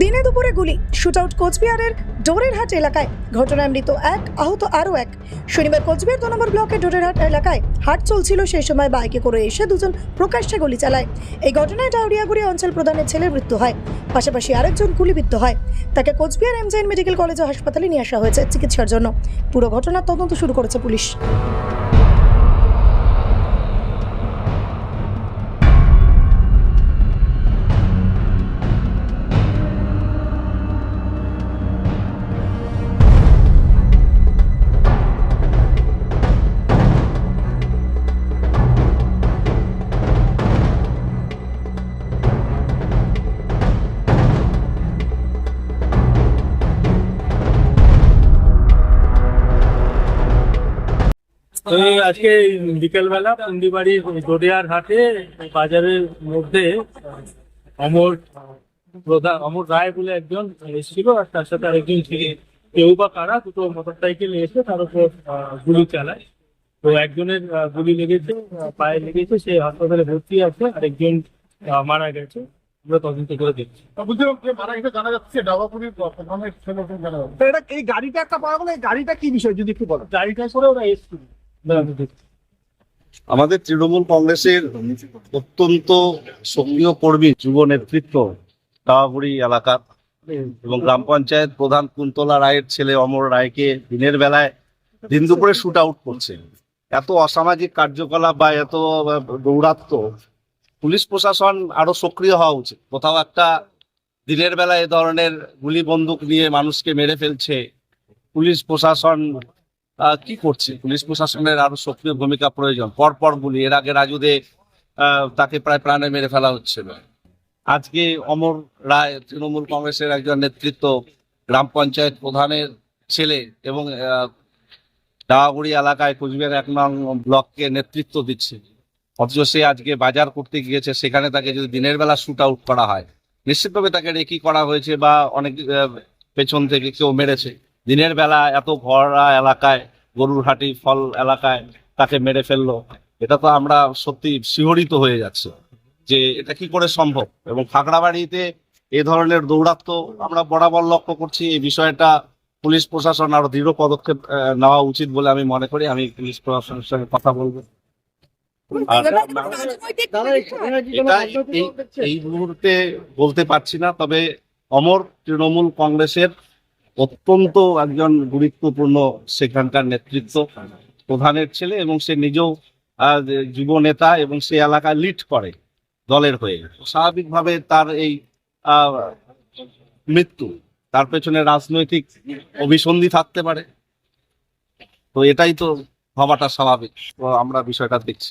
দিনে দুপুরে গুলি শুট আউট কোচবিহারের ডোরেরহাট এলাকায়। ঘটনায় মৃত এক, আহত আরও এক। শনিবার কোচবিহার দু নম্বর ব্লকের ডোরেরহাট এলাকায় হাট চলছিল, সেই সময় বাইকে করে এসে দুজন প্রকাশ্যে গুলি চালায়। এই ঘটনায় ডাউরিয়াগুড়ি অঞ্চল প্রধানের ছেলের মৃত্যু হয়। পাশাপাশি আরেকজন গুলিবিদ্ধ হয়। তাকে কোচবিহার এমজেএন মেডিকেল কলেজ ও হাসপাতালে নিয়ে আসা হয়েছে চিকিৎসার জন্য। পুরো ঘটনার তদন্ত শুরু করেছে পুলিশ। তো আজকে বিকেলবেলা পুন্ডিবাড়ির দরিয়ার হাটে বাজারের মধ্যে অমর প্রধান অমর রায় বলে একজন এসেছিল আর তার সাথে আরেকজন ছিল কেউ বা কারা দুটো মোটর সাইকেল এসে তার উপর আহ, গুলি চালায়। তো একজনের গুলি লেগেছে পায়ে লেগেছে সে হাসপাতালে ভর্তি আছে আর একজন আহ, মারা গেছে। আমরা তদন্ত করে দেখছি। জানা যাচ্ছে ডাবাপুরির ছেলে জানা এটা এই গাড়িটা একটা পাওয়া গেল এই গাড়িটা কি বিষয় যদি একটু বলো? গাড়িটা করে ওরা এসেছিল। আমাদের তৃণমূল কংগ্রেসের অত্যন্ত সক্রিয় কর্মী যুব নেতৃত্ব টাওয়াগুড়ি এলাকার এবং গ্রাম পঞ্চায়েত প্রধান কুন্তলা রায়ের ছেলে অমর রায়কে দিনের বেলায় দিন দুপুরে শুট আউট করছে। এত অসামাজিক কার্যকলাপ বা এত দৌরাত্ম পুলিশ প্রশাসন আরও সক্রিয় হওয়া উচিত। কোথাও একটা দিনের বেলা এ ধরনের গুলি বন্দুক নিয়ে মানুষকে মেরে ফেলছে, পুলিশ প্রশাসন কি করছে? পুলিশ প্রশাসনের আরও সক্রিয় ভূমিকা প্রয়োজন। পরপর গুলি। এর আগে রাজুদে তাকে প্রায় প্রাণে মেরে ফেলা হচ্ছিল। আজকে অমর রায়, তৃণমূল কংগ্রেসের একজন নেতৃত্ব, গ্রাম পঞ্চায়েত প্রধানের ছেলে এবং ডাওয়াগুড়ি এলাকায় কোচবিহার এক নং ব্লককে নেতৃত্ব দিচ্ছে। অথচ সে আজকে বাজার করতে গিয়েছে। সেখানে তাকে যদি দিনের বেলা শুট আউট করা হয়, নিশ্চিতভাবে তাকে রেকি করা হয়েছে বা অনেক পেছন থেকে কেউ মেরেছে। দিনের বেলা এত ভরা এলাকায় গরুর হাটি ফল এলাকায় তাকে মেরে ফেলল। এটা তো আমরা সত্যি শিহরিত হয়ে যাচ্ছে যে এটা কি করে সম্ভব? এবং খাগড়াবাড়িতে এ ধরনের দৌরাত্ম আমরা বরাবর লক্ষ্য করছি। এই বিষয়টা পুলিশ প্রশাসন আরও দৃঢ় পদক্ষেপ নেওয়া উচিত বলে আমি মনে করি। আমি পুলিশ প্রশাসনের সঙ্গে কথা বলব। এই মুহূর্তে বলতে পারছি না তবে অমর তৃণমূল কংগ্রেসের অত্যন্ত একজন গুরুত্বপূর্ণ সেখানকার নেতৃত্ব, প্রধানের ছেলে এবং সে নিজেও যুব নেতা এবং সে এলাকায় লিড করে দলের হয়ে। স্বাভাবিকভাবে তার এই মৃত্যু, তার পেছনে রাজনৈতিক অভিসন্ধি থাকতে পারে। তো এটাই তো হওয়াটা স্বাভাবিক। তো আমরা বিষয়টা দেখছি।